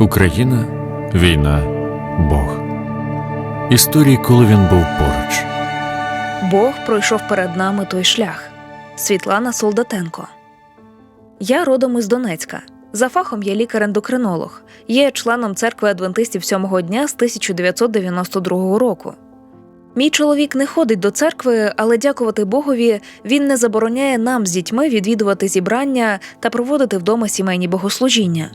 Україна, війна, Бог. Історії, коли він був поруч. Бог пройшов перед нами той шлях. Світлана Солдатенко. Я родом із Донецька. За фахом я лікар-ендокринолог. Є членом церкви адвентистів сьомого дня з 1992 року. Мій чоловік не ходить до церкви, але дякувати Богові, він не забороняє нам з дітьми відвідувати зібрання та проводити вдома сімейні богослужіння.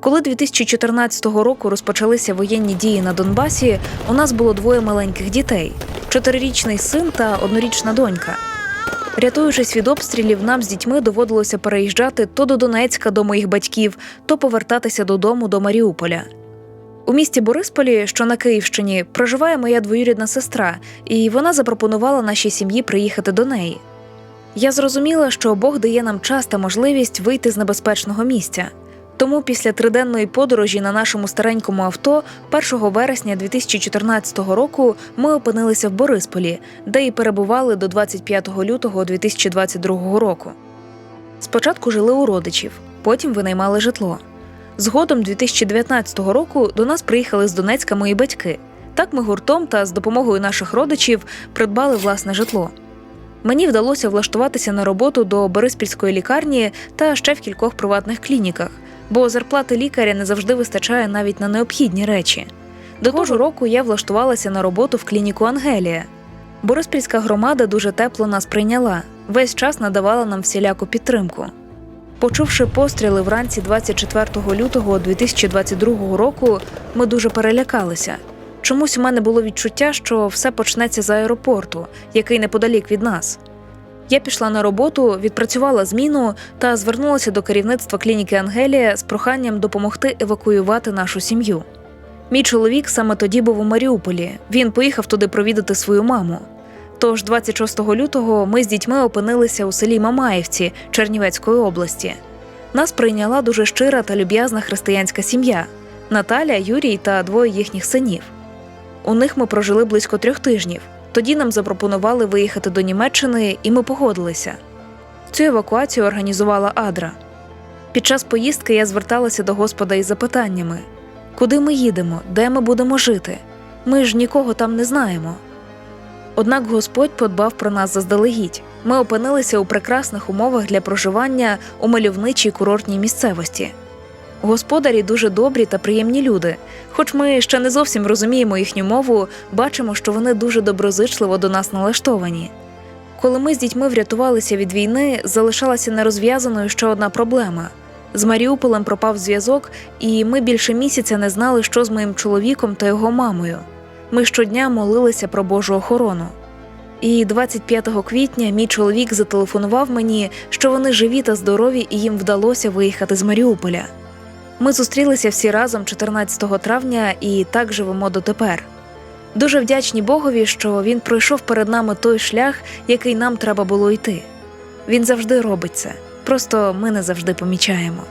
Коли 2014 року розпочалися воєнні дії на Донбасі, у нас було двоє маленьких дітей: чотирирічний син та однорічна донька. Рятуючись від обстрілів, нам з дітьми доводилося переїжджати то до Донецька до моїх батьків, то повертатися додому до Маріуполя. У місті Борисполі, що на Київщині, проживає моя двоюрідна сестра, і вона запропонувала нашій сім'ї приїхати до неї. Я зрозуміла, що Бог дає нам час та можливість вийти з небезпечного місця. Тому після триденної подорожі на нашому старенькому авто 1 вересня 2014 року ми опинилися в Борисполі, де і перебували до 25 лютого 2022 року. Спочатку жили у родичів, потім винаймали житло. Згодом 2019 року до нас приїхали з Донецька мої батьки. Так ми гуртом та з допомогою наших родичів придбали власне житло. Мені вдалося влаштуватися на роботу до Бориспільської лікарні та ще в кількох приватних клініках, бо зарплати лікаря не завжди вистачає навіть на необхідні речі. До того ж року я влаштувалася на роботу в клініку Ангелія. Бориспільська громада дуже тепло нас прийняла, весь час надавала нам всіляку підтримку. Почувши постріли вранці 24 лютого 2022 року, ми дуже перелякалися. Чомусь у мене було відчуття, що все почнеться з аеропорту, який неподалік від нас. Я пішла на роботу, відпрацювала зміну та звернулася до керівництва клініки Ангелія з проханням допомогти евакуювати нашу сім'ю. Мій чоловік саме тоді був у Маріуполі. Він поїхав туди провідати свою маму. Тож 26 лютого ми з дітьми опинилися у селі Мамаївці Чернівецької області. Нас прийняла дуже щира та люб'язна християнська сім'я Наталя, Юрій та двоє їхніх синів. У них ми прожили близько трьох тижнів. Тоді нам запропонували виїхати до Німеччини, і ми погодилися. Цю евакуацію організувала Адра. Під час поїздки я зверталася до Господа із запитаннями: куди ми їдемо, де ми будемо жити? Ми ж нікого там не знаємо. Однак Господь подбав про нас заздалегідь. Ми опинилися у прекрасних умовах для проживання у мальовничій курортній місцевості. Господарі дуже добрі та приємні люди. Хоч ми ще не зовсім розуміємо їхню мову, бачимо, що вони дуже доброзичливо до нас налаштовані. Коли ми з дітьми врятувалися від війни, залишалася нерозв'язаною ще одна проблема. З Маріуполем пропав зв'язок, і ми більше місяця не знали, що з моїм чоловіком та його мамою. Ми щодня молилися про Божу охорону. І 25 квітня мій чоловік зателефонував мені, що вони живі та здорові, і їм вдалося виїхати з Маріуполя. Ми зустрілися всі разом 14 травня і так живемо дотепер. Дуже вдячні Богові, що він пройшов перед нами той шлях, який нам треба було йти. Він завжди робить це, просто ми не завжди помічаємо.